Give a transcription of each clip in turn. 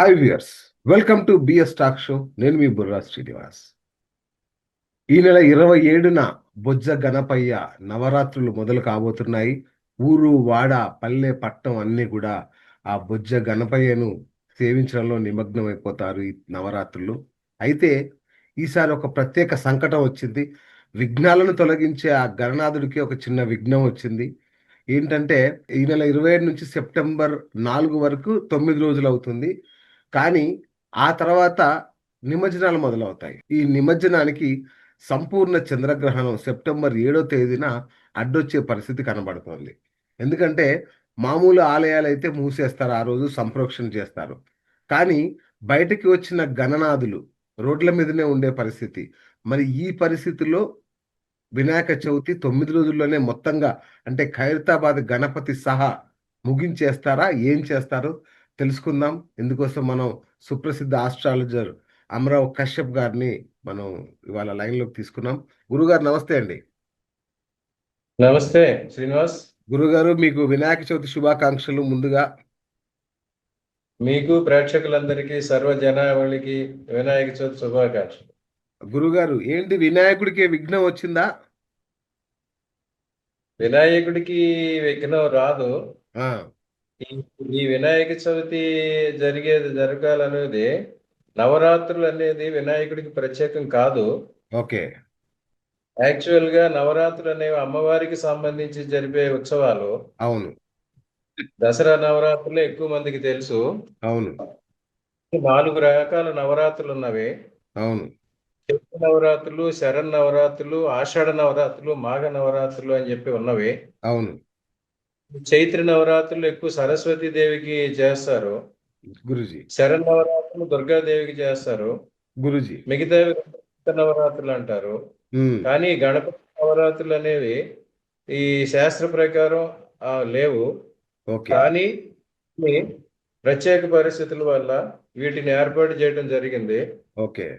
Hi viewers welcome to BS talk show నేను మీ బుర్రా శ్రీనివాస్. ఈ నెల ఇరవై ఏడున బొజ్జ గణపయ్య నవరాత్రులు మొదలు కాబోతున్నాయి. ఊరు వాడ పల్లె పట్టణం అన్నీ కూడా ఆ బొజ్జ గణపయ్యను సేవించడంలో నిమగ్నమైపోతారు ఈ నవరాత్రులు. అయితే ఈసారి ఒక ప్రత్యేక సంకటం వచ్చింది. విఘ్నాలను తొలగించే ఆ గణనాథుడికి ఒక చిన్న విఘ్నం వచ్చింది. ఏంటంటే ఈ నెల ఇరవై ఏడు నుంచి సెప్టెంబర్ నాలుగు వరకు తొమ్మిది రోజులు అవుతుంది. కానీ ఆ తర్వాత నిమజ్జనాలు మొదలవుతాయి. ఈ నిమజ్జనానికి సంపూర్ణ చంద్రగ్రహణం సెప్టెంబర్ ఏడో తేదీన అడ్డొచ్చే పరిస్థితి కనబడుతోంది. ఎందుకంటే మామూలు ఆలయాలు అయితే మూసేస్తారు ఆ రోజు సంప్రోక్షణ చేస్తారు. కానీ బయటకి వచ్చిన గణనాథులు రోడ్ల మీదనే ఉండే పరిస్థితి. మరి ఈ పరిస్థితిలో వినాయక చవితి తొమ్మిది రోజుల్లోనే మొత్తంగా అంటే ఖైరతాబాద్ గణపతి సహా ముగించేస్తారా? ఏం చేస్తారు? తెలుసుకుందాం. ఇందుకోసం మనం సుప్రసిద్ధ ఆస్ట్రాలజర్ అమరావు కశ్యప్ గారిని మనం ఇవాళ లైన్లోకి తీసుకున్నాం. గురుగారు నమస్తే అండి. నమస్తే శ్రీనివాస్. గురుగారు మీకు వినాయక చవితి శుభాకాంక్షలు ముందుగా. మీకు ప్రేక్షకులందరికీ సర్వ జనావళికి వినాయక చవితి శుభాకాంక్షలు. గురుగారు ఏంటి వినాయకుడికి విఘ్నం వచ్చిందా? వినాయకుడికి విఘ్నం రాదు. ఆ, ఈ- వినాయక చవితి జరిగేది జరగాలనేది నవరాత్రులు అనేది వినాయకుడికి ప్రత్యేకం కాదు. ఓకే. యాక్చువల్గా నవరాత్రులు అనేవి అమ్మవారికి సంబంధించి జరిపే ఉత్సవాలు. అవును. దసరా నవరాత్రులు ఎక్కువ మందికి తెలుసు. అవును. నాలుగు రకాల నవరాత్రులు ఉన్నవి. అవును. నవరాత్రులు శరణ్ నవరాత్రులు ఆషాఢ నవరాత్రులు మాఘ నవరాత్రులు అని చెప్పి ఉన్నవి. అవును. చైత్ర నవరాత్రులు ఎక్కువ సరస్వతి దేవికి చేస్తారు. గురుజీ. శరణ్ నవరాత్రులు దుర్గాదేవికి చేస్తారు. గురుజీ. మిగతావి నవరాత్రులు అంటారు. కానీ గణపతి నవరాత్రులు అనేవి ఈ శాస్త్ర ప్రకారం లేవు. ఓకే. కానీ ప్రత్యేక పరిస్థితుల వల్ల వీటిని ఏర్పాటు చేయడం జరిగింది. ఓకే.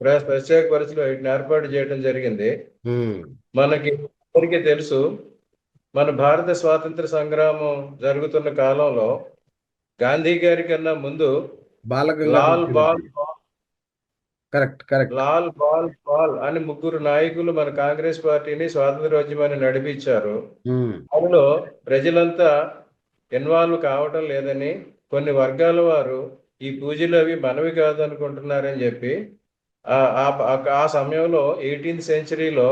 ప్ర- ప్రత్యేక పరిస్థితులు వీటిని ఏర్పాటు చేయడం జరిగింది. మనకి అందరికీ తెలుసు మన భారత స్వాతంత్ర సంగ్రామం జరుగుతున్న కాలంలో గాంధీ గారి కన్నా ముందు లాల్ బాల్ కరెక్ట్ కరెక్ట్. లాల్ బాల్ పాల్ అని ముగ్గురు నాయకులు మన కాంగ్రెస్ పార్టీని స్వాతంత్రోద్యమాన్ని నడిపించారు. అందులో ప్రజలంతా ఇన్వాల్వ్ కావటం లేదని కొన్ని వర్గాల వారు ఈ పూజలు అవి మనవి కాదనుకుంటున్నారని చెప్పి ఆ సమయంలో ఎయిటీన్త్ సెంచరీలో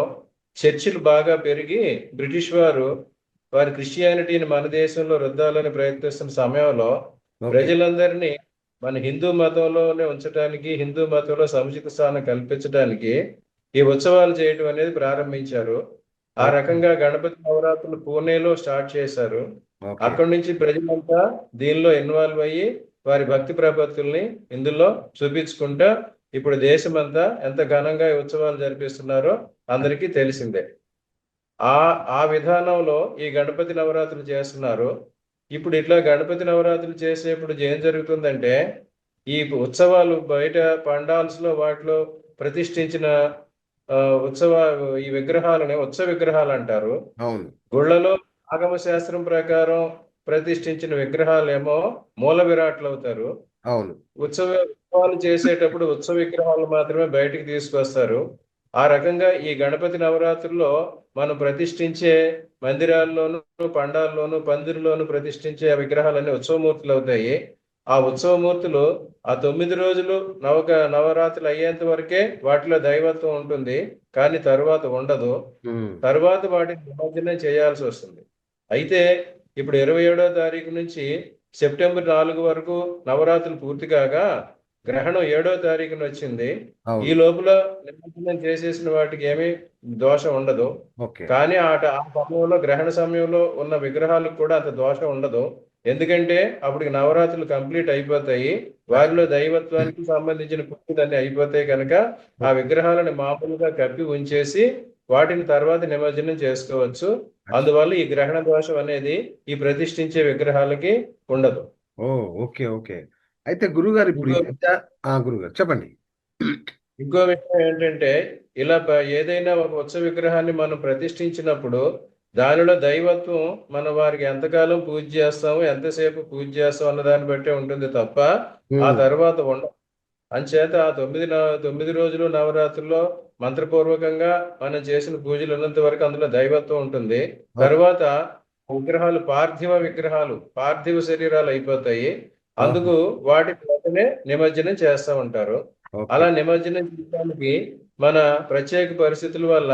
చర్చిలు బాగా పెరిగి బ్రిటిష్ వారు వారి క్రిస్టియానిటీని మన దేశంలో రుద్దాలని ప్రయత్నిస్తున్న సమయంలో ప్రజలందరినీ మన హిందూ మతంలోనే ఉంచడానికి హిందూ మతంలో సముచిత స్థానం కల్పించడానికి ఈ ఉత్సవాలు చేయటం అనేది ప్రారంభించారు. ఆ రకంగా గణపతి నవరాత్రులు పూణేలో స్టార్ట్ చేశారు. అక్కడి నుంచి ప్రజలంతా దీనిలో ఇన్వాల్వ్ అయ్యి వారి భక్తి ప్రపత్తుల్ని ఇందులో చూపించుకుంటా ఇప్పుడు దేశమంతా ఎంత ఘనంగా ఈ ఉత్సవాలు జరిపిస్తున్నారో అందరికీ తెలిసిందే. ఆ ఆ విధానంలో ఈ గణపతి నవరాత్రులు చేస్తున్నారు. ఇప్పుడు ఇట్లా గణపతి నవరాత్రులు చేసేప్పుడు ఏం జరుగుతుందంటే ఈ ఉత్సవాలు బయట పండాల్స్లో వాటిలో ప్రతిష్ఠించిన ఉత్సవ ఈ విగ్రహాలని ఉత్సవ విగ్రహాలు అంటారు. అవును. గుళ్ళలో ఆగమ శాస్త్రం ప్రకారం ప్రతిష్ఠించిన విగ్రహాలేమో మూల విరాట్లు అవుతారు అవును. ఉత్సవ ఉత్సవాలు చేసేటప్పుడు ఉత్సవ విగ్రహాలు మాత్రమే బయటికి తీసుకొస్తారు. ఆ రకంగా ఈ గణపతి నవరాత్రుల్లో మనం ప్రతిష్ఠించే మందిరాల్లోనూ పండాల్లోనూ పందిరిలోనూ ప్రతిష్ఠించే విగ్రహాలన్నీ ఉత్సవమూర్తులు అవుతాయి. ఆ ఉత్సవమూర్తులు ఆ తొమ్మిది రోజులు నవక నవరాత్రులు అయ్యేంత వరకే వాటిలో దైవత్వం ఉంటుంది. కానీ తరువాత ఉండదు. తర్వాత వాటిని నిమజ్జనం చేయాల్సి వస్తుంది. అయితే ఇప్పుడు ఇరవై ఏడో తారీఖు నుంచి సెప్టెంబర్ నాలుగు వరకు నవరాత్రులు పూర్తి కాగా గ్రహణం ఏడో తారీఖున వచ్చింది. ఈ లోపల నిమజ్జనం చేసేసిన వాటికి ఏమీ దోషం ఉండదు. కానీ ఆ సమయంలో గ్రహణ సమయంలో ఉన్న విగ్రహాలకు కూడా అంత దోషం ఉండదు. ఎందుకంటే అప్పటికి నవరాత్రులు కంప్లీట్ అయిపోతాయి. వారిలో దైవత్వానికి సంబంధించిన పూజలన్నీ అయిపోతాయి కనుక ఆ విగ్రహాలను మామూలుగా కప్పి ఉంచేసి వాటిని తర్వాత నిమజ్జనం చేసుకోవచ్చు. అందువల్ల ఈ గ్రహణ దోషం అనేది ఈ ప్రతిష్ఠించే విగ్రహాలకి ఉండదు. ఓ ఓకే ఓకే. అయితే గురుగారు ఇప్పుడు గురుగారు చెప్పండి. ఇంకో విషయం ఏంటంటే ఇలా ఏదైనా ఒక ఉత్సవ విగ్రహాన్ని మనం ప్రతిష్ఠించినప్పుడు దానిలో దైవత్వం మన వారికి ఎంతకాలం పూజ చేస్తాము ఎంతసేపు పూజ చేస్తాం అన్న దాన్ని బట్టే ఉంటుంది తప్ప ఆ తర్వాత ఉండ అంచేత ఆ తొమ్మిది తొమ్మిది రోజులు నవరాత్రుల్లో మంత్రపూర్వకంగా మనం చేసిన పూజలు ఉన్నంత వరకు అందులో దైవత్వం ఉంటుంది. తర్వాత విగ్రహాలు పార్థివ విగ్రహాలు పార్థివ శరీరాలు అయిపోతాయి. అందుకు వాటి వెంటనే నిమజ్జనం చేస్తా ఉంటారు. అలా నిమజ్జనం చేయడానికి మన ప్రత్యేక పరిస్థితుల వల్ల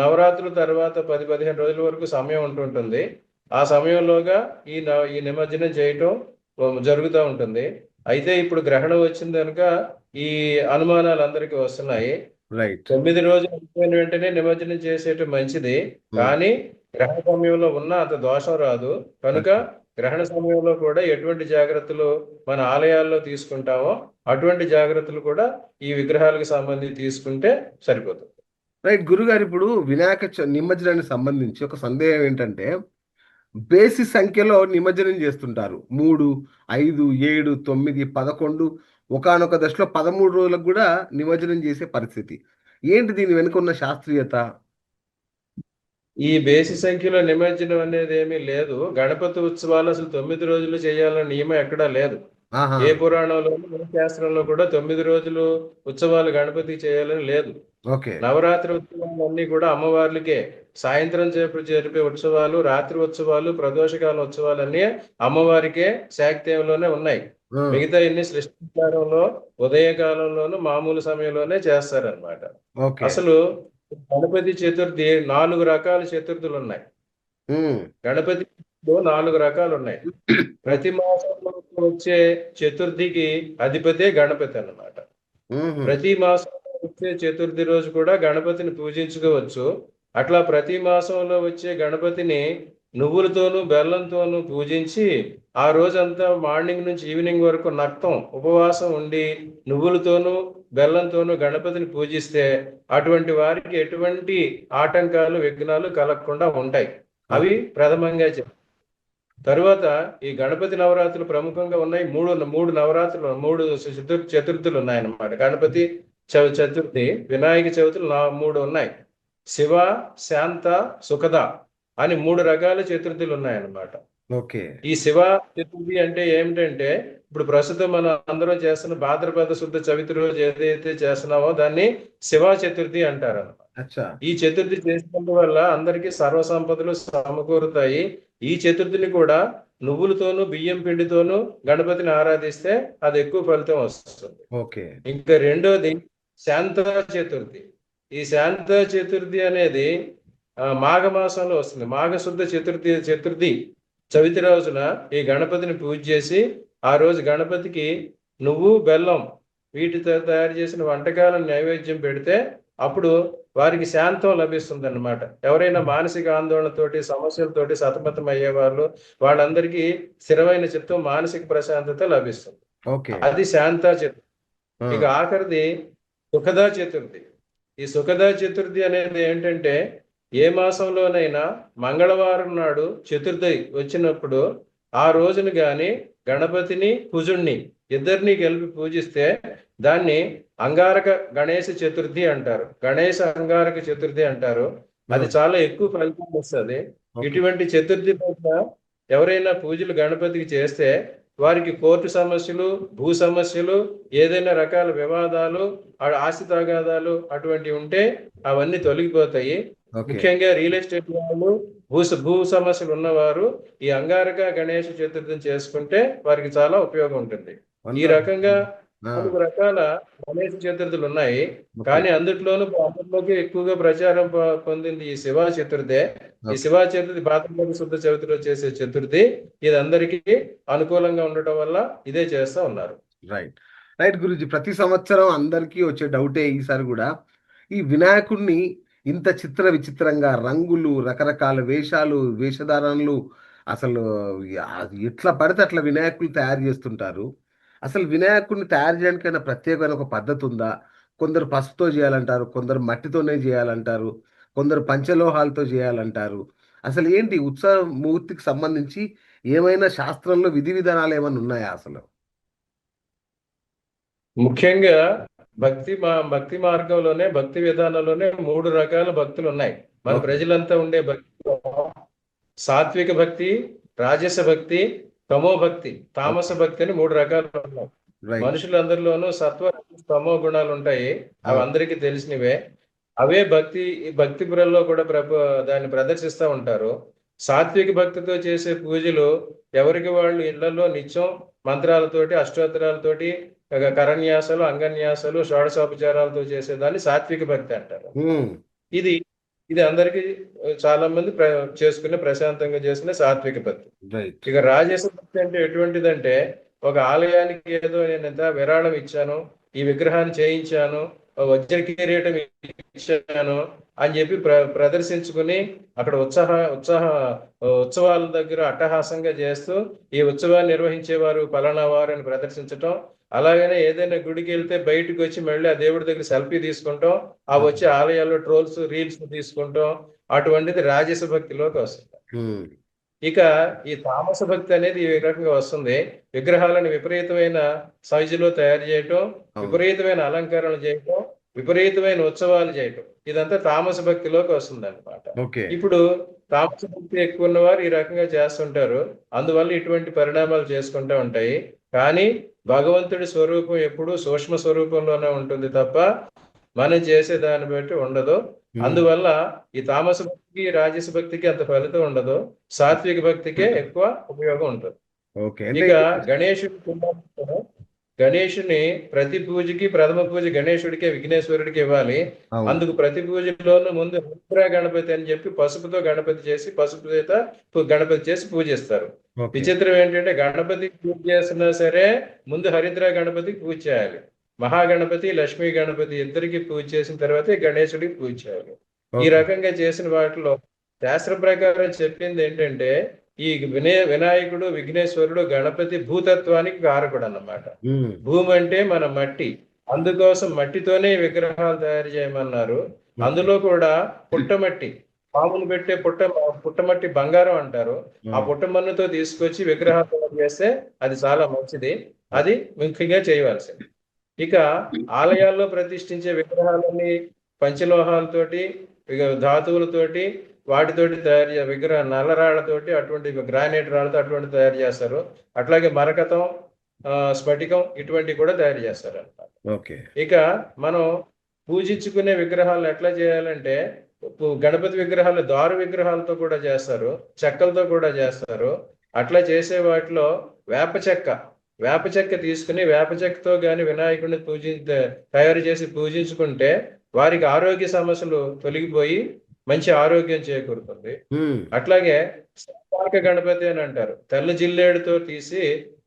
నవరాత్రుల తర్వాత పది పదిహేను రోజుల వరకు సమయం ఉంటుంటుంది. ఆ సమయంలోగా ఈ ఈ నిమజ్జనం చేయటం జరుగుతూ ఉంటుంది. అయితే ఇప్పుడు గ్రహణం వచ్చింది కనుక ఈ అనుమానాలు అందరికీ వస్తున్నాయి. తొమ్మిది రోజులు అయిపోయిన వెంటనే నిమజ్జనం చేసేయటం మంచిది. కానీ గ్రహణ సమయంలో ఉన్న అంత దోషం రాదు. కనుక గ్రహణ సమయంలో కూడా ఎటువంటి జాగ్రత్తలు మన ఆలయాల్లో తీసుకుంటామో అటువంటి జాగ్రత్తలు కూడా ఈ విగ్రహాలకు సంబంధించి తీసుకుంటే సరిపోతుంది. రైట్ గురుగారు ఇప్పుడు వినాయక చ- నిమజ్జనానికి సంబంధించి ఒక సందేహం ఏంటంటే బేసి సంఖ్యలో నిమజ్జనం చేస్తుంటారు. మూడు ఐదు ఏడు తొమ్మిది పదకొండు ఒకానొక దశలో పదమూడు రోజులకు కూడా నిమజ్జనం చేసే పరిస్థితి. ఏంటి దీని వెనుక ఉన్న శాస్త్రీయత? ఈ బేసి సంఖ్యలో నిమజ్జనం అనేది ఏమీ లేదు. గణపతి ఉత్సవాలు అసలు తొమ్మిది రోజులు చేయాలన్న నియమం ఎక్కడా లేదు. ఏ పురాణంలోనూ శాస్త్రంలో కూడా తొమ్మిది రోజులు ఉత్సవాలు గణపతికి చేయాలని లేదు. నవరాత్రి ఉత్సవాలు అన్ని కూడా అమ్మవార్లకే. సాయంత్రం చేపు జరిపే ఉత్సవాలు రాత్రి ఉత్సవాలు ప్రదోషకాల ఉత్సవాలు అన్ని అమ్మవారికే శాక్తేయంలోనే ఉన్నాయి. మిగతా ఇన్ని సృష్టికాలంలో ఉదయకాలంలోను మామూలు సమయంలోనే చేస్తారన్నమాట. ఓకే. అసలు గణపతి చతుర్థి నాలుగు రకాల చతుర్థులు ఉన్నాయి ఉమ్, గణపతిలో నాలుగు రకాలు ఉన్నాయి ప్రతి మాసంలో వచ్చే చతుర్థికి అధిపతే గణపతి అన్నమాట. ప్రతి మాసంలో వచ్చే చతుర్థి రోజు కూడా గణపతిని పూజించుకోవచ్చు. అట్లా ప్రతి మాసంలో వచ్చే గణపతిని నువ్వులతోనూ బెల్లంతోనూ పూజించి ఆ రోజంతా మార్నింగ్ నుంచి ఈవినింగ్ వరకు నక్తం ఉపవాసం ఉండి నువ్వులతోనూ బెల్లంతోనూ గణపతిని పూజిస్తే అటువంటి వారికి ఎటువంటి ఆటంకాలు విఘ్నాలు కలగకుండా ఉంటాయి. అవి ప్రథమంగా చెప్పారు తరువాత ఈ గణపతి నవరాత్రులు ప్రముఖంగా ఉన్నాయి. మూడు మూడు నవరాత్రులు మూడు చతుర్ చతుర్థులు ఉన్నాయన్నమాట. గణపతి చతుర్థి వినాయక చవితులు నా మూడు ఉన్నాయి. శివ శాంత సుఖద అని మూడు రకాల చతుర్థులు ఉన్నాయన్నమాట. ఓకే. ఈ శివ చతుర్థి అంటే ఏమిటంటే ఇప్పుడు ప్రస్తుతం మనం అందరం చేస్తున్న భాద్రపద శుద్ధ చవితి రోజు ఏదైతే చేస్తున్నామో దాన్ని శివ చతుర్థి అంటారు ఈ చతుర్థి చేసినందు వల్ల అందరికీ సర్వ సంపదలు సమకూరుతాయి. ఈ చతుర్థిని కూడా నువ్వులతోనూ బియ్యం పిండితోనూ గణపతిని ఆరాధిస్తే అది ఎక్కువ ఫలితం వస్తుంది. ఓకే. ఇంకా రెండోది శాంత చతుర్థి. ఈ శాంత చతుర్థి అనేది ఆ, మాఘ మాసంలో వస్తుంది. మాఘ శుద్ధ చతుర్థి చతుర్థి చవితి రోజున ఈ గణపతిని పూజ చేసి ఆ రోజు గణపతికి నువ్వు బెల్లం వీటితో తయారు చేసిన వంటకాలను నైవేద్యం పెడితే అప్పుడు వారికి శాంతం లభిస్తుంది అనమాట ఎవరైనా మానసిక ఆందోళనతోటి సమస్యలతోటి సతమతం అయ్యే వాళ్ళు వాళ్ళందరికీ స్థిరమైన చిత్తం మానసిక ప్రశాంతత లభిస్తుంది. అది శాంత చతుర్థి. ఇక ఆఖరిది సుఖదా చతుర్థి. ఈ సుఖదా చతుర్థి అనేది ఏంటంటే ఏ మాసంలోనైనా మంగళవారం నాడు చతుర్థి వచ్చినప్పుడు ఆ రోజున గాని గణపతిని కుజుణ్ణి ఇద్దరిని కలిపి పూజిస్తే దాన్ని అంగారక గణేశ చతుర్థి అంటారు. గణేశ అంగారక చతుర్థి అంటారు. అది చాలా ఎక్కువ ఫలితం వస్తుంది. ఇటువంటి చతుర్థి రోజున ఎవరైనా పూజలు గణపతికి చేస్తే వారికి కోర్టు సమస్యలు భూ సమస్యలు ఏదైనా రకాల వివాదాలు ఆస్తి తగాదాలు అటువంటివి ఉంటే అవన్నీ తొలగిపోతాయి. ముఖ్యంగా రియల్ ఎస్టేట్ వాళ్ళు భూ భూ సమస్యలు ఉన్నవారు ఈ అంగారక గణేష చతుర్థిని చేసుకుంటే వారికి చాలా ఉపయోగం ఉంటుంది. ఈ రకంగా నాలుగు రకాల గణేష చతుర్థులు ఉన్నాయి. కానీ అందుట్లోనూ అందరిలోకి ఎక్కువగా ప్రచారం పొందింది ఈ శివ చతుర్థే. ఈ. శివ చతుర్థి భాద్రపద శుద్ధ చవితిలో చేసే చతుర్థి. ఇది అందరికీ అనుకూలంగా ఉండటం వల్ల ఇదే చేస్తా ఉన్నారు. రైట్ రైట్ గురుజీ. ప్రతి సంవత్సరం అందరికీ వచ్చే డౌటే ఈసారి కూడా. ఈ వినాయకుడిని ఇంత చిత్ర విచిత్రంగా రంగులు రకరకాల వేషాలు వేషధారణలు అసలు ఎట్లా పడితే అట్లా వినాయకులు తయారు చేస్తుంటారు. అసలు వినాయకుడిని తయారు చేయడానికైనా ప్రత్యేకమైన ఒక పద్ధతి ఉందా? కొందరు పసుపుతో చేయాలంటారు కొందరు మట్టితోనే చేయాలంటారు కొందరు పంచలోహాలతో చేయాలంటారు. అసలు ఏంటి ఉత్సవ మూర్తికి సంబంధించి ఏమైనా శాస్త్రంలో విధి విధానాలు ఏమైనా ఉన్నాయా అసలు? ముఖ్యంగా భక్తి భక్తి మార్గంలోనే భక్తి విధానంలోనే మూడు రకాల భక్తులు ఉన్నాయి. మన. ప్రజలంతా ఉండే భక్తిలో సాత్విక భక్తి రాజస భక్తి తమో భక్తి తామస భక్తి అని మూడు రకాలు ఉన్నాయి. మనుషులందరిలోనూ సత్వ తమో గుణాలు ఉంటాయి. అవి అందరికీ తెలిసినవే. అవే భక్తి భక్తి పురల్లో కూడా ప్రభు దాన్ని ప్రదర్శిస్తూ ఉంటారు. సాత్విక భక్తితో చేసే పూజలు ఎవరికి వాళ్ళు ఇళ్ళలో నిత్యం మంత్రాలతోటి అష్టోత్తరాలతోటి ఇక కరన్యాసాలు అంగన్యాసాలు షోడశోపచారాలతో చేసేదాన్ని సాత్విక భక్తి అంటారు. ఇది ఇది అందరికీ చాలా మంది ప్ర చేసుకునే ప్రశాంతంగా చేసుకునే సాత్విక భక్తి. ఇక రాజస భక్తి అంటే ఎటువంటిదంటే ఒక ఆలయానికి ఏదో నేను ఎంత విరాళం ఇచ్చాను ఈ విగ్రహాన్ని చేయించాను వజ్ర కిరీటం ఇచ్చాను అని చెప్పి ప్ర ప్రదర్శించుకుని అక్కడ ఉత్సాహ ఉత్సాహ ఉత్సవాల దగ్గర అట్టహాసంగా చేస్తూ ఈ ఉత్సవాన్ని నిర్వహించేవారు పలానా వారు అని ప్రదర్శించటం అలాగనే ఏదైనా గుడికి వెళ్తే బయటకు వచ్చి మళ్ళీ ఆ దేవుడి దగ్గర సెల్ఫీ తీసుకుంటాం ఆ వచ్చే ఆలయాల్లో ట్రోల్స్ రీల్స్ తీసుకుంటాం అటువంటిది రాజస భక్తిలోకి వస్తుంది. ఇక ఈ తామస భక్తి అనేది ఈ రకంగా వస్తుంది. విగ్రహాలను విపరీతమైన సైజులో తయారు చేయటం. విపరీతమైన అలంకరణలు చేయటం విపరీతమైన ఉత్సవాలు చేయటం ఇదంతా తామస భక్తిలోకి వస్తుంది అనమాట ఇప్పుడు తామస భక్తి ఎక్కువ ఉన్నవారు ఈ రకంగా చేస్తుంటారు. అందువల్ల ఇటువంటి పరిణామాలు చేసుకుంటూ ఉంటాయి. కానీ భగవంతుడి స్వరూపం ఎప్పుడూ సూక్ష్మ స్వరూపంలోనే ఉంటుంది తప్ప మనం చేసే దాన్ని బట్టి ఉండదు. అందువల్ల ఈ తామస భక్తికి రాజస భక్తికి అంత ఫలితం ఉండదు. సాత్విక భక్తికే ఎక్కువ ఉపయోగం ఉంటుంది. ఇక గణేశుడి గణేశుని ప్రతి పూజకి ప్రథమ పూజ గణేశుడికే విఘ్నేశ్వరుడికి ఇవ్వాలి. అందుకు ప్రతి పూజలోనూ ముందు హరిద్రా గణపతి అని చెప్పి పసుపుతో గణపతి చేసి పసుపు చేత గణపతి చేసి పూజిస్తారు. విచిత్రం ఏంటంటే గణపతికి పూజ చేస్తున్నా సరే ముందు హరిద్రా గణపతికి పూజ చేయాలి. మహాగణపతి లక్ష్మీ గణపతి ఇద్దరికి పూజ చేసిన తర్వాత గణేశుడికి పూజ చేయాలి. ఈ. రకంగా చేసిన వాటిలో శాస్త్ర ప్రకారం చెప్పింది ఏంటంటే ఈ వినయ వినాయకుడు విఘ్నేశ్వరుడు గణపతి భూతత్వానికి కారకుడు అన్నమాట భూమి అంటే మన మట్టి. అందుకోసం మట్టితోనే విగ్రహాలు తయారు చేయమన్నారు. అందులో కూడా పుట్టమట్టి పామును పెట్టే పుట్ట పుట్టమట్టి బంగారం అంటారు. ఆ పుట్టమన్నుతో తీసుకొచ్చి విగ్రహాలు తయారు చేస్తే అది చాలా మంచిది. అది ముఖ్యంగా చేయవలసింది. ఇక ఆలయాల్లో ప్రతిష్ఠించే విగ్రహాలన్నీ పంచలోహాలతోటి ఇక ధాతువులతోటి వాటితోటి తయారు చే విగ్రహ నల్లరాళ్ళతోటి అటువంటి గ్రానైట్ రాళ్ళతో అటువంటి తయారు చేస్తారు. అట్లాగే మరకతం స్ఫటికం ఇటువంటివి కూడా తయారు చేస్తారు ఓకే. ఇక మనం పూజించుకునే విగ్రహాలను ఎట్లా చేయాలంటే గణపతి విగ్రహాలు దారు విగ్రహాలతో కూడా చేస్తారు చెక్కలతో కూడా చేస్తారు. అట్లా చేసే వాటిలో వేప చెక్క వేప చెక్క తీసుకుని వేప చెక్కతో గాని వినాయకుడిని పూజి తయారు చేసి పూజించుకుంటే వారికి ఆరోగ్య సమస్యలు తొలగిపోయి మంచి ఆరోగ్యం చేకూరుతుంది. అట్లాగే శ్వేతార్క గణపతి అని అంటారు. తెల్ల జిల్లేడుతో తీసి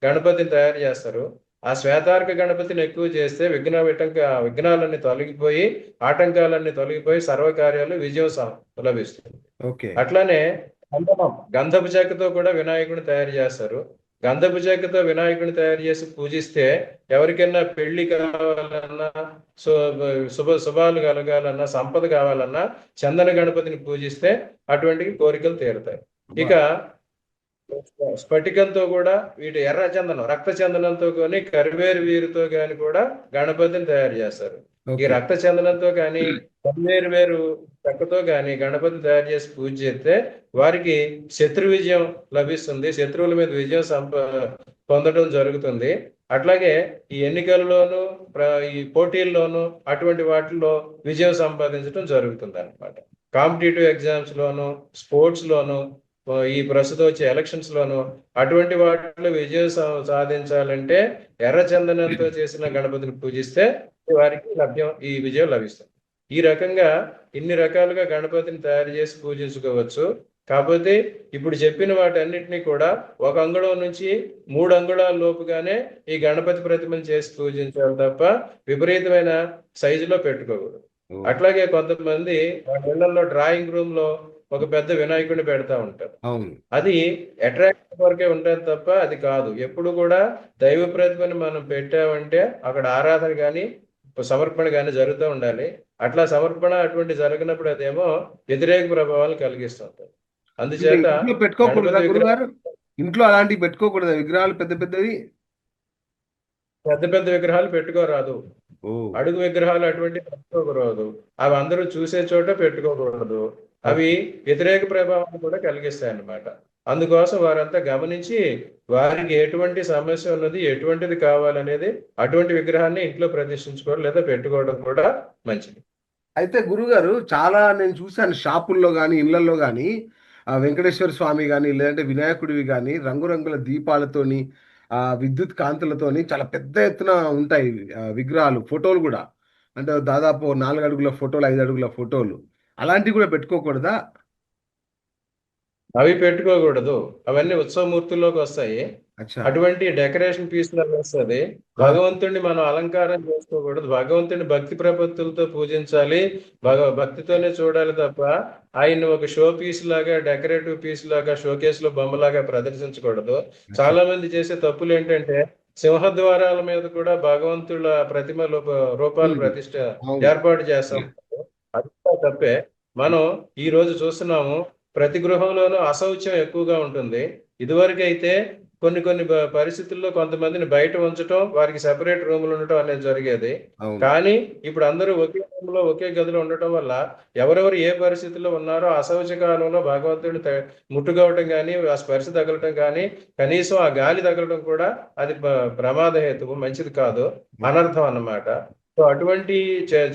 గణపతిని తయారు చేస్తారు. ఆ శ్వేతార్క గణపతిని ఎక్కువ చేస్తే విఘ్న విటంక విఘ్నాలన్నీ తొలగిపోయి ఆటంకాలన్నీ తొలగిపోయి సర్వకార్యాలు విజయం లభిస్తుంది. అట్లానే గంధమం గంధపు చెక్కతో కూడా వినాయకుడిని తయారు చేస్తారు. గంధపు చెక్కతో వినాయకుడిని తయారు చేసి పూజిస్తే ఎవరికైనా పెళ్ళి కావాలన్నా శుభ శుభాలు కలగాలన్నా సంపద కావాలన్నా చందన గణపతిని పూజిస్తే అటువంటి కోరికలు తీరుతాయి. ఇక స్ఫటికంతో కూడా వీటి ఎర్ర చందనం రక్త చందనంతో కానీ కరివేరు వీరుతో కానీ కూడా గణపతిని తయారు చేస్తారు. ఈ రక్త చందనంతో కానీ వేరు వేరు చెక్కతో కానీ గణపతి తయారు చేసి పూజ చేస్తే వారికి శత్రు విజయం లభిస్తుంది. శత్రువుల మీద విజయం సంప పొందడం జరుగుతుంది. అట్లాగే ఈ ఎన్నికల్లోనూ ఈ పోటీల్లోనూ అటువంటి వాటిల్లో విజయం సంపాదించడం జరుగుతుంది అనమాట కాంపిటేటివ్ ఎగ్జామ్స్ లోను స్పోర్ట్స్ లోను ఈ ప్రస్తుతం వచ్చే ఎలక్షన్స్ లోను అటువంటి వాటిలో విజయం సాధించాలంటే ఎర్ర చందనంతో చేసిన గణపతిని పూజిస్తే వారికి లభ్యం ఈ విజయం లభిస్తుంది. ఈ రకంగా ఇన్ని రకాలుగా గణపతిని తయారు చేసి పూజించుకోవచ్చు. కాకపోతే ఇప్పుడు చెప్పిన వాటన్నిటిని కూడా ఒక అంగుళం నుంచి మూడు అంగుళాల లోపుగానే ఈ గణపతి ప్రతిమను చేసి పూజించాలి తప్ప విపరీతమైన సైజులో పెట్టుకోకూడదు. అట్లాగే కొంతమంది ఇళ్ళలో డ్రాయింగ్ రూమ్లో ఒక పెద్ద వినాయకుడిని పెడతా ఉంటారు. అది అట్రాక్షన్ వరకే ఉంటుంది తప్ప అది కాదు. ఎప్పుడు కూడా దైవ ప్రతిభని మనం పెట్టామంటే అక్కడ ఆరాధన కానీ సమర్పణ కానీ జరుగుతూ ఉండాలి. అట్లా సమర్పణ అటువంటి జరగనప్పుడు అదేమో వ్యతిరేక ప్రభావాలు కలిగిస్తుంటుంది అందుచేత ఇంట్లో పెట్టుకోకూడదా ఇంట్లో అలాంటివి పెట్టుకోకూడదా? విగ్రహాలు పెద్ద పెద్దవి? పెద్ద పెద్ద విగ్రహాలు పెట్టుకోరాదు. అడుగు విగ్రహాలు అటువంటి పెట్టుకోకూడదు. అవి అందరూ చూసే చోట పెట్టుకోకూడదు. అవి వ్యతిరేక ప్రభావాన్ని కూడా కలిగిస్తాయి అన్నమాట అందుకోసం వారంతా గమనించి వారికి ఎటువంటి సమస్య ఉన్నది ఎటువంటిది కావాలనేది అటువంటి విగ్రహాన్ని ఇంట్లో ప్రదర్శించుకోవడం లేదా పెట్టుకోవడం కూడా మంచిది. అయితే గురుగారు చాలా నేను చూశాను షాపుల్లో కానీ ఇళ్ళలో కానీ వెంకటేశ్వర స్వామి కానీ లేదంటే వినాయకుడివి కానీ రంగురంగుల దీపాలతోని ఆ విద్యుత్ కాంతులతోని చాలా పెద్ద ఎత్తున ఉంటాయి విగ్రహాలు ఫోటోలు కూడా. అంటే దాదాపు నాలుగు అడుగుల ఫోటోలు ఐదు అడుగుల ఫోటోలు. అలాంటివి కూడా పెట్టుకోకూడదా? అవి పెట్టుకోకూడదు. అవన్నీ ఉత్సవమూర్తుల్లోకి వస్తాయి. అటువంటి డెకరేషన్ పీస్ లాగా వస్తుంది భగవంతుడిని మనం అలంకారం చేసుకోకూడదు. భగవంతుడిని భక్తి ప్రపత్తులతో పూజించాలి. భగ భక్తితోనే చూడాలి తప్ప ఆయన ఒక షో పీస్ లాగా డెకరేటివ్ పీస్ లాగా షోకేస్లో బొమ్మలాగా ప్రదర్శించకూడదు. చాలా మంది చేసే తప్పులు ఏంటంటే సింహద్వారాల మీద కూడా భగవంతుల ప్రతిమ రూపాలు. ప్రతిష్ట ఏర్పాటు చేస్తాం. అది తప్పే. మనం ఈ రోజు చూస్తున్నాము ప్రతి గృహంలోనూ అశౌచ్యం ఎక్కువగా ఉంటుంది. ఇదివరకు అయితే కొన్ని కొన్ని పరిస్థితుల్లో కొంతమందిని బయట ఉంచడం వారికి సెపరేట్ రూములు ఉండటం అనేది జరిగేది. కానీ ఇప్పుడు అందరూ ఒకే రూమ్లో ఒకే గదిలో ఉండటం వల్ల ఎవరెవరు ఏ పరిస్థితుల్లో ఉన్నారో అశౌచ కాలంలో భగవంతుడిని ముట్టుకోవటం కానీ ఆ స్పర్శ తగలటం కానీ కనీసం ఆ గాలి తగలటం కూడా అది ప్రమాద హేతువు మంచిది కాదు. అనర్థం అన్నమాట. సో అటువంటి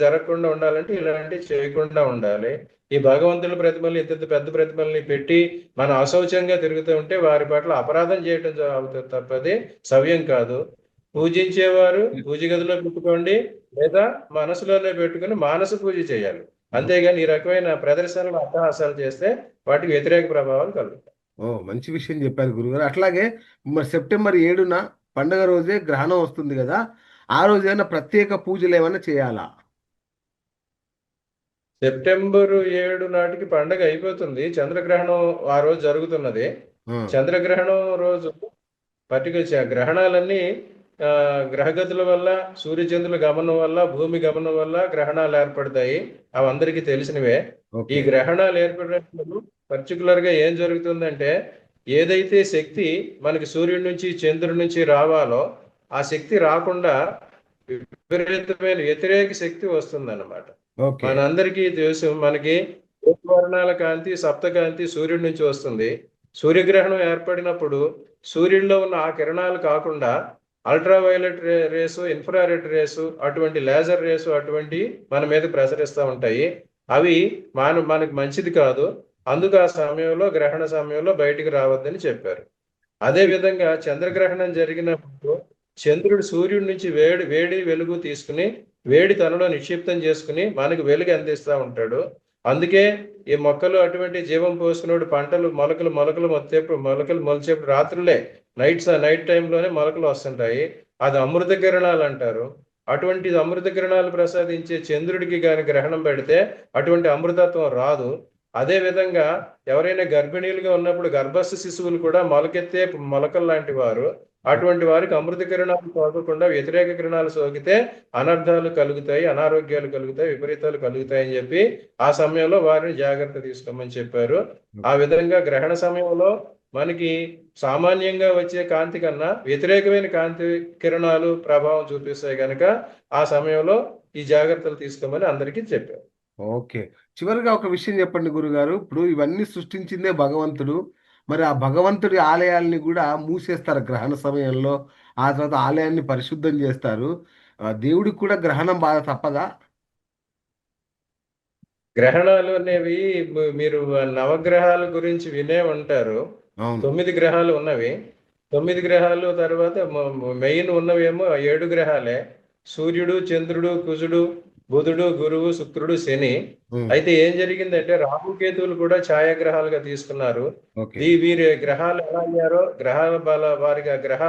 జరగకుండా ఉండాలంటే ఇలాంటివి చేయకుండా ఉండాలి. ఈ భగవంతుల ప్రతిమల్ని ఇంత పెద్ద ప్రతిమల్ని పెట్టి మనం అశౌచంగా తిరుగుతూ ఉంటే వారి పట్ల అపరాధం చేయటం అవుతుంది తప్పది. సవ్యం కాదు. పూజించేవారు పూజ గదిలో పెట్టుకోండి లేదా మనసులోనే పెట్టుకుని మానస పూజ చేయాలి. అంతేగాని ఈ రకమైన ప్రదర్శనలు అట్టహాసాలు చేస్తే వాటికి వ్యతిరేక ప్రభావాలు కలుగుతాయి. ఓ మంచి విషయం చెప్పారు గురుగారు. అట్లాగే మరి సెప్టెంబర్ ఏడున పండగ రోజే గ్రహణం వస్తుంది కదా. ఆ రోజు ఏమైనా ప్రత్యేక పూజలు ఏమైనా చేయాలా? సెప్టెంబర్ ఏడు నాటికి పండగ అయిపోతుంది. చంద్రగ్రహణం ఆ రోజు జరుగుతున్నది. చంద్రగ్రహణం రోజు పర్టికులర్ గ్రహణాలన్నీ ఆ, గ్రహగతుల వల్ల సూర్యచంద్రుల గమనం వల్ల భూమి గమనం వల్ల గ్రహణాలు ఏర్పడతాయి. అవి అందరికీ తెలిసినవే. ఈ గ్రహణాలు ఏర్పడినప్పుడు పర్టికులర్గా ఏం జరుగుతుందంటే ఏదైతే శక్తి మనకి సూర్యుడి నుంచి చంద్రుడి నుంచి రావాలో ఆ శక్తి రాకుండా విపరీతమైన వ్యతిరేక శక్తి వస్తుందన్నమాట. మనందరికీ తెలుసు మనకి వర్ణాల కాంతి సప్తకాంతి సూర్యుడి నుంచి వస్తుంది. సూర్యగ్రహణం ఏర్పడినప్పుడు సూర్యుడిలో ఉన్న ఆ కిరణాలు కాకుండా ultra violet rays infrared rays అటువంటి లేజర్ రేసు అటువంటి మన మీద ప్రసరిస్తూ ఉంటాయి. అవి మన మనకి మంచిది కాదు. అందుకు ఆ సమయంలో గ్రహణ సమయంలో బయటికి రావద్దని చెప్పారు. అదే విధంగా చంద్రగ్రహణం జరిగినప్పుడు చంద్రుడు సూర్యుడి నుంచి వేడి వేడి వెలుగు తీసుకుని వేడి తనలో నిక్షిప్తం చేసుకుని మనకు వెలుగు అందిస్తూ ఉంటాడు. అందుకే ఈ మొక్కలు అటువంటి జీవం పోసుకున్నాడు పంటలు మొలకలు మొలకలు మొత్తేప్పుడు మొలకలు మొలిచేప్పుడు రాత్రులే నైట్ నైట్ టైంలోనే మొలకలు వస్తుంటాయి. అది అమృత కిరణాలు అంటారు. అటువంటి అమృత కిరణాలు ప్రసాదించే చంద్రుడికి కానీ గ్రహణం పెడితే అటువంటి అమృతత్వం రాదు. అదే విధంగా ఎవరైనా గర్భిణీలుగా ఉన్నప్పుడు గర్భస్థ శిశువులు కూడా మొలకెత్తే మొలకలు లాంటి వారు అటువంటి వారికి అమృత కిరణాలు సోకకుండా వ్యతిరేక కిరణాలు సోకితే అనర్థాలు కలుగుతాయి అనారోగ్యాలు కలుగుతాయి విపరీతాలు కలుగుతాయి అని చెప్పి ఆ సమయంలో వారిని జాగ్రత్త తీసుకోమని చెప్పారు. ఆ విధంగా గ్రహణ సమయంలో మనకి సామాన్యంగా వచ్చే కాంతి కన్నా వ్యతిరేకమైన కాంతి కిరణాలు ప్రభావం చూపిస్తాయి కనుక ఆ సమయంలో ఈ జాగ్రత్తలు తీసుకోమని అందరికీ చెప్పారు. ఓకే. చివరిగా ఒక విషయం చెప్పండి గురుగారు. ఇప్పుడు ఇవన్నీ సృష్టించిందే భగవంతుడు. మరి ఆ భగవంతుడి ఆలయాల్ని కూడా మూసేస్తారు గ్రహణ సమయంలో. ఆ తర్వాత ఆలయాన్ని పరిశుద్ధం చేస్తారు. దేవుడికి కూడా గ్రహణం బాధ తప్పదా? గ్రహణాలు అనేవి మీరు నవగ్రహాల గురించి వినే ఉంటారు. తొమ్మిది గ్రహాలు ఉన్నవి. తొమ్మిది గ్రహాలు తర్వాత మెయిన్ ఉన్నవేమో ఏడు గ్రహాలే. సూర్యుడు చంద్రుడు కుజుడు బుధుడు గురువు శుక్రుడు శని. అయితే ఏం జరిగిందంటే రాహుకేతువులు కూడా ఛాయాగ్రహాలుగా తీసుకున్నారు. ఈ వీరి గ్రహాలు ఎలా అయ్యారో గ్రహాల బల వారికి ఆ గ్రహ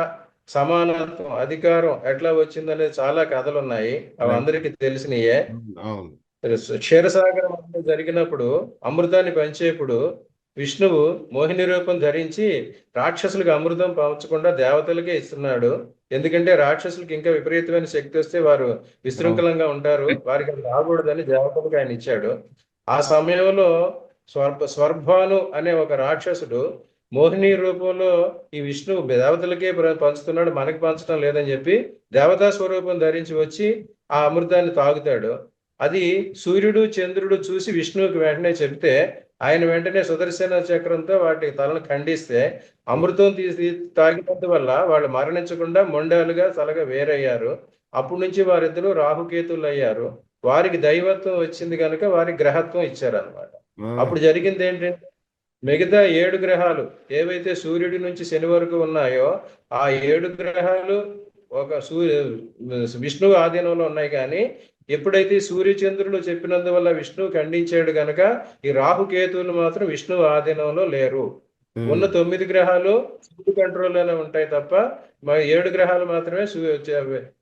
సమానత్వం అధికారం ఎట్లా వచ్చిందనేది చాలా కథలు ఉన్నాయి అవి అందరికీ తెలిసినయే. క్షీరసాగరం జరిగినప్పుడు అమృతాన్ని పంచేప్పుడు విష్ణువు మోహిని రూపం ధరించి రాక్షసులకు అమృతం పంచకుండా దేవతలకే ఇస్తున్నాడు. ఎందుకంటే రాక్షసులకు ఇంకా విపరీతమైన శక్తి వస్తే వారు విశృంఖలంగా ఉంటారు. వారికి అది రాకూడదని దేవతలకు ఆయన ఇచ్చాడు. ఆ సమయంలో స్వర్భ స్వర్భాను అనే ఒక రాక్షసుడు మోహిని రూపంలో ఈ విష్ణువు దేవతలకే పంచుతున్నాడు. మనకి పంచడం లేదని చెప్పి దేవతా స్వరూపం ధరించి వచ్చి ఆ అమృతాన్ని తాగుతాడు. అది సూర్యుడు చంద్రుడు చూసి విష్ణువుకి వెంటనే చెప్తే ఆయన వెంటనే సుదర్శన చక్రంతో వాటి తలను ఖండిస్తే అమృతం తీసి తాగినందువల్ల వాళ్ళు మరణించకుండా మొండాలుగా తలగా వేరయ్యారు. అప్పటి నుంచి వారిద్దరూ రాహుకేతులు అయ్యారు వారికి దైవత్వం వచ్చింది కనుక వారికి గ్రహత్వం ఇచ్చారన్నమాట. అప్పుడు జరిగింది ఏంటంటే మిగతా ఏడు గ్రహాలు ఏవైతే సూర్యుడి నుంచి శని వరకు ఉన్నాయో ఆ ఏడు గ్రహాలు ఒక సూర్య విష్ణువు ఆధీనంలో ఉన్నాయి కానీ ఎప్పుడైతే సూర్యచంద్రులు చెప్పినందువల్ల విష్ణువు ఖండించాడు గనక ఈ రాహుకేతువులు మాత్రం విష్ణువు ఆధీనంలో లేరు. ఉన్న తొమ్మిది గ్రహాలు సూర్య కంట్రోల్లోనే ఉంటాయి తప్ప ఏడు గ్రహాలు మాత్రమే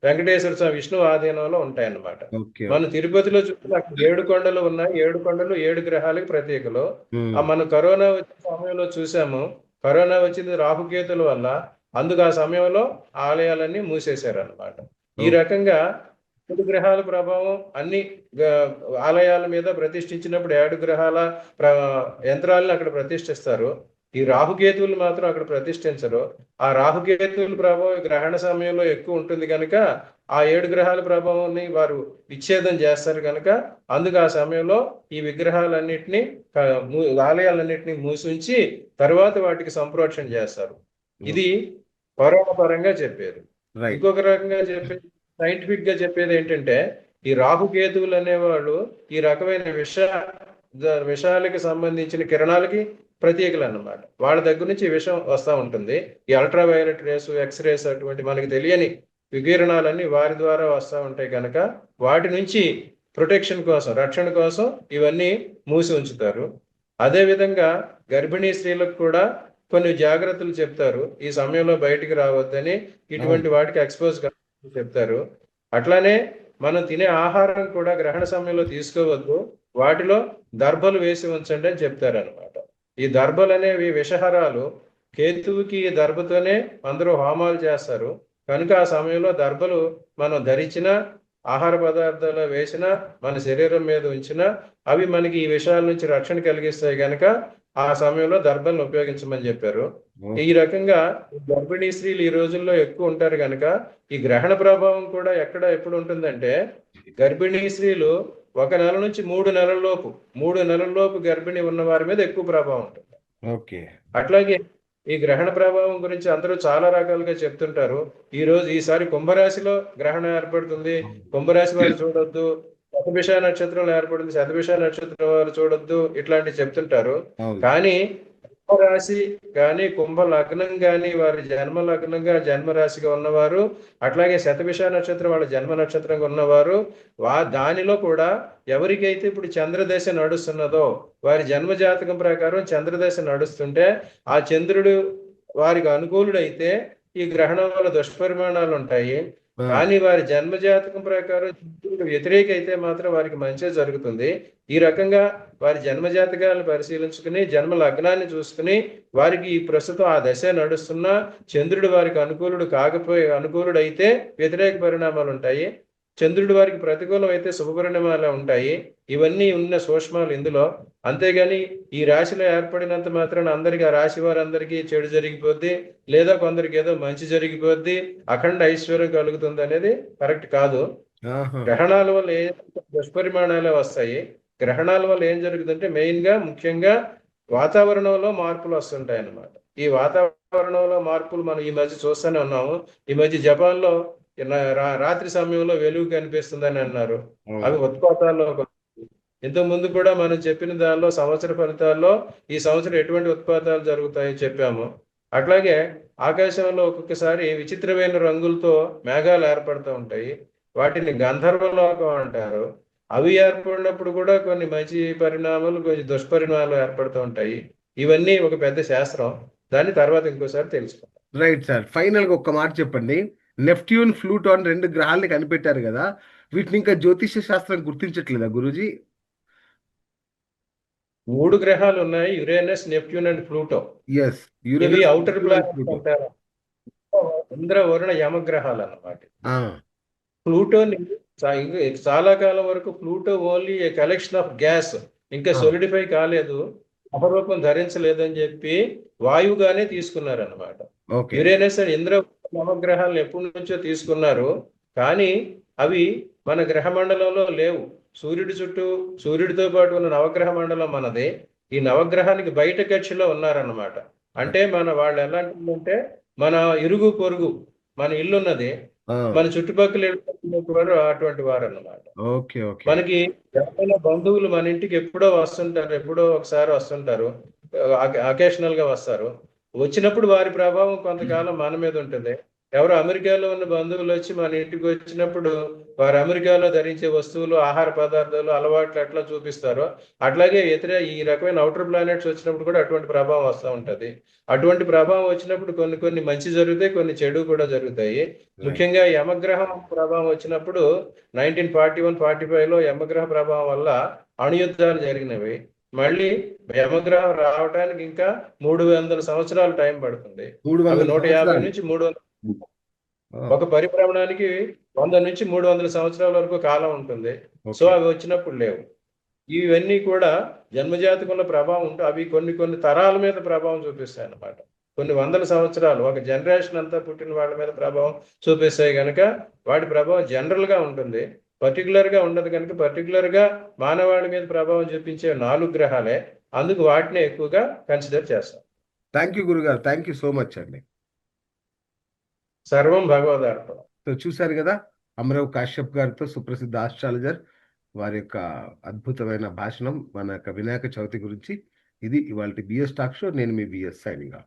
వెంకటేశ్వర స్వామి విష్ణువు ఆధీనంలో ఉంటాయి అన్నమాట మనం తిరుపతిలో చూస్తే అక్కడ ఏడు కొండలు ఉన్నాయి. ఏడు కొండలు ఏడు గ్రహాలకు. ఆ మనం కరోనా వచ్చిన సమయంలో చూసాము. కరోనా వచ్చింది రాహుకేతుల వల్ల. అందుకు ఆ సమయంలో ఆలయాలన్నీ మూసేశారు అన్నమాట ఈ రకంగా ఏడు గ్రహాల ప్రభావం అన్ని ఆలయాల మీద ప్రతిష్ఠించినప్పుడు ఏడు గ్రహాల ప్ర- యంత్రాలను అక్కడ ప్రతిష్ఠిస్తారు. ఈ రాహుకేతువులు మాత్రం అక్కడ ప్రతిష్ఠించరు. ఆ రాహుకేతువుల ప్రభావం గ్రహణ సమయంలో ఎక్కువ ఉంటుంది కనుక ఆ ఏడు గ్రహాల ప్రభావాన్ని వారు విచ్ఛేదం చేస్తారు కనుక అందుకు ఆ సమయంలో ఈ విగ్రహాలన్నిటినీ ఆలయాలన్నిటినీ మూసించి తర్వాత వాటికి సంప్రోక్షణ చేస్తారు. ఇది పౌరాణ పరంగా చెప్పేది రైట్. ఇంకొక రకంగా చెప్పేది సైంటిఫిక్గా చెప్పేది ఏంటంటే ఈ రాహుకేతువులు అనేవాళ్ళు ఈ రకమైన విష విషాలకి సంబంధించిన కిరణాలకి ప్రతీకలు అన్నమాట. వాళ్ళ దగ్గర నుంచి ఈ విషం వస్తూ ఉంటుంది. ఈ ultra violet rays X rays అటువంటి మనకి తెలియని వికిరణాలన్నీ వారి ద్వారా వస్తూ ఉంటాయి కనుక వాటి నుంచి ప్రొటెక్షన్ కోసం రక్షణ కోసం ఇవన్నీ మూసి ఉంచుతారు. అదే విధంగా గర్భిణీ స్త్రీలకు కూడా కొన్ని జాగ్రత్తలు చెప్తారు. ఈ సమయంలో బయటికి రావద్దని ఇటువంటి వాటికి ఎక్స్పోజ్ చెప్తారు. అట్లానే మనం తినే ఆహారం కూడా గ్రహణ సమయంలో తీసుకోవద్దు. వాటిలో దర్భలు వేసి ఉంచండి అని చెప్తారు అనమాట ఈ దర్భలు అనేవి విషహరాలు. కేతువుకి ఈ దర్భతోనే అందరూ హోమాలు చేస్తారు. కనుక ఆ సమయంలో దర్భలు మనం ధరించిన ఆహార పదార్థాలు వేసిన మన శరీరం మీద ఉంచిన అవి మనకి ఈ విషయాల నుంచి రక్షణ కలిగిస్తాయి కనుక ఆ సమయంలో దర్భలను ఉపయోగించమని చెప్పారు. ఈ రకంగా గర్భిణీ స్త్రీలు ఈ రోజుల్లో ఎక్కువ ఉంటారు కనుక ఈ గ్రహణ ప్రభావం కూడా ఎక్కడ ఎప్పుడు ఉంటుందంటే గర్భిణీ స్త్రీలు ఒక నెల నుంచి మూడు నెలల లోపు మూడు నెలల లోపు గర్భిణీ ఉన్న వారి మీద ఎక్కువ ప్రభావం ఉంటుంది. ఓకే. అట్లాగే ఈ గ్రహణ ప్రభావం గురించి అందరూ చాలా రకాలుగా చెప్తుంటారు. ఈ రోజు ఈసారి కుంభరాశిలో గ్రహణం ఏర్పడుతుంది. కుంభరాశి వారు చూడొద్దు. శతభిష నక్షత్రంలో ఏర్పడింది. శతభిష నక్షత్రం వారు చూడొద్దు ఇట్లాంటివి చెప్తుంటారు. కానీ కుంభరాశి కానీ కుంభ లగ్నం కానీ వారి జన్మ లగ్నంగా జన్మ రాశిగా ఉన్నవారు అట్లాగే శతభిష నక్షత్రం వాళ్ళ జన్మ నక్షత్రంగా ఉన్నవారు వా దానిలో కూడా ఎవరికైతే ఇప్పుడు చంద్రదశ నడుస్తున్నదో వారి జన్మ జాతకం ప్రకారం చంద్రదశ నడుస్తుంటే ఆ చంద్రుడు వారికి అనుకూలుడైతే ఈ గ్రహణం వల్ల దుష్పరిమాణాలు ఉంటాయి. కానీ వారి జన్మ జాతకం ప్రకారం చంద్రుడు వ్యతిరేక అయితే మాత్రం వారికి మంచి జరుగుతుంది. ఈ రకంగా వారి జన్మ జాతకాలను పరిశీలించుకుని జన్మ లగ్నాన్ని చూసుకుని వారికి ఈ ప్రస్తుతం ఆ దశ నడుస్తున్నా చంద్రుడు వారికి అనుకూలుడు కాకపోయి అనుకూలుడు అయితే వ్యతిరేక పరిణామాలు ఉంటాయి. చంద్రుడు వారికి ప్రతికూలం అయితే శుభ పరిణామాలు ఉంటాయి. ఇవన్నీ ఉన్న సూక్ష్మాలు ఇందులో. అంతేగాని ఈ రాశిలో ఏర్పడినంత మాత్రాన అందరికి ఆ రాశి వారందరికీ చెడు జరిగిపోద్ది. లేదా కొందరికి ఏదో మంచి జరిగిపోద్ది. అఖండ ఐశ్వర్యం కలుగుతుంది అనేది కరెక్ట్ కాదు. గ్రహణాల వల్ల ఏ దుష్పరిమాణాలే వస్తాయి. గ్రహణాల వల్ల ఏం జరుగుతుందంటే మెయిన్గా ముఖ్యంగా వాతావరణంలో మార్పులు వస్తుంటాయి అన్నమాట ఈ వాతావరణంలో మార్పులు మనం ఈ మధ్య చూస్తూనే ఉన్నాము. ఈ మధ్య జపాన్లో రాత్రి సమయంలో వెలుగు కనిపిస్తుందని అన్నారు. అవి ఉత్పాతాల్లో ఇంతకు ముందు కూడా మనం చెప్పిన దానిలో సంవత్సర ఫలితాల్లో ఈ సంవత్సరం ఎటువంటి ఉత్పాతాలు జరుగుతాయో చెప్పాము. అట్లాగే ఆకాశంలో ఒక్కొక్కసారి విచిత్రమైన రంగులతో మేఘాలు ఏర్పడుతూ ఉంటాయి. వాటిని గంధర్వలోకం అంటారు. అవి ఏర్పడినప్పుడు కూడా కొన్ని మంచి పరిణామాలు కొన్ని దుష్పరిణామాలు ఏర్పడుతూ ఉంటాయి. ఇవన్నీ ఒక పెద్ద శాస్త్రం. దాన్ని తర్వాత ఇంకోసారి తెలుసుకుందాం. రైట్ సార్ ఫైనల్గా ఒక్క మాట చెప్పండి. నెప్ట్యూన్ ఫ్లూటాన్ రెండు గ్రహాలని కనిపెట్టారు కదా. వీటిని ఇంకా జ్యోతిష్య శాస్త్రం గుర్తించట్లేదా గురూజీ? మూడు గ్రహాలు ఉన్నాయి. Uranus Neptune and Pluto. Yes ఇవి అవుటర్ ఇంద్ర వరుణ యమగ్రహాలు అన్నమాట. ఇంక- చాలా కాలం వరకు Pluto only a collection of gas. ఇంకా. సొలిడిఫై కాలేదు. అపరూపం ధరించలేదని చెప్పి వాయువుగానే తీసుకున్నారు అనమాట యురేనస్ అండ్ ఇంద్ర నవగ్రహాలను ఎప్పటి నుంచో తీసుకున్నారు. కానీ అవి మన గ్రహ మండలంలో లేవు. సూర్యుడి చుట్టూ సూర్యుడితో పాటు ఉన్న నవగ్రహ మండలం మనది. ఈ నవగ్రహానికి బయట కక్షలో ఉన్నారన్నమాట. అంటే మన వాళ్ళు ఎలాంటి మన ఇరుగు పొరుగు మన ఇల్లు ఉన్నది మన చుట్టుపక్కల వారు అటువంటి వారు అన్నమాట మనకి ఎవరైనా బంధువులు మన ఇంటికి ఎప్పుడో వస్తుంటారు ఎప్పుడో ఒకసారి వస్తుంటారు. అకేషనల్గా వస్తారు. వచ్చినప్పుడు వారి ప్రభావం కొంతకాలం మన మీద ఉంటుంది. ఎవరు అమెరికాలో ఉన్న బంధువులు వచ్చి మన ఇంటికి వచ్చినప్పుడు వారు అమెరికాలో ధరించే వస్తువులు ఆహార పదార్థాలు అలవాట్లు ఎట్లా చూపిస్తారో అట్లాగే ఇతర ఈ రకమైన అవుటర్ ప్లానెట్స్ వచ్చినప్పుడు కూడా అటువంటి ప్రభావం వస్తూ ఉంటది. అటువంటి ప్రభావం వచ్చినప్పుడు కొన్ని కొన్ని మంచి జరుగుతాయి కొన్ని చెడు కూడా జరుగుతాయి. ముఖ్యంగా యమగ్రహం ప్రభావం వచ్చినప్పుడు నైన్టీన్ ఫార్టీ వన్ ఫార్టీ ఫైవ్లో యమగ్రహ ప్రభావం వల్ల అణుయుద్ధాలు జరిగినవి. మళ్ళీ యమగ్రహం రావడానికి ఇంకా మూడు వందల సంవత్సరాలు టైం పడుతుంది. మూడు అవి వందల నూట యాభై. నుంచి మూడు వందల ఒక పరిభ్రమణానికి వంద నుంచి మూడు వందల సంవత్సరాల వరకు కాలం ఉంటుంది. సో. అవి వచ్చినప్పుడు లేవు. ఇవన్నీ కూడా జన్మజాతకంలో ప్రభావం ఉంటే అవి కొన్ని కొన్ని తరాల మీద ప్రభావం చూపిస్తాయి అన్నమాట. కొన్ని వందల సంవత్సరాలు ఒక జనరేషన్ అంతా పుట్టిన వాళ్ళ మీద ప్రభావం చూపిస్తాయి కనుక వాటి ప్రభావం జనరల్గా ఉంటుంది. పర్టికులర్గా ఉండదు కనుక పర్టికులర్గా మానవాళి మీద ప్రభావం చూపించే నాలుగు గ్రహాలే అందుకు వాటిని ఎక్కువగా కన్సిడర్ చేస్తాం. థ్యాంక్ యూ గురుగారు. థ్యాంక్ యూ సో మచ్ అండి. సర్వం భగవదార్పణం. సో చూశారు కదా అమరవ్ కాశ్యప్ గారితో సుప్రసిద్ధ ఆస్ట్రాలజర్ వారి యొక్క అద్భుతమైన భాషణం మన యొక్క వినాయక చవితి గురించి. ఇది ఇవాళ బిఎస్ టాక్ షో నేను మీ బిఎస్ సైనింగ్ ఆఫ్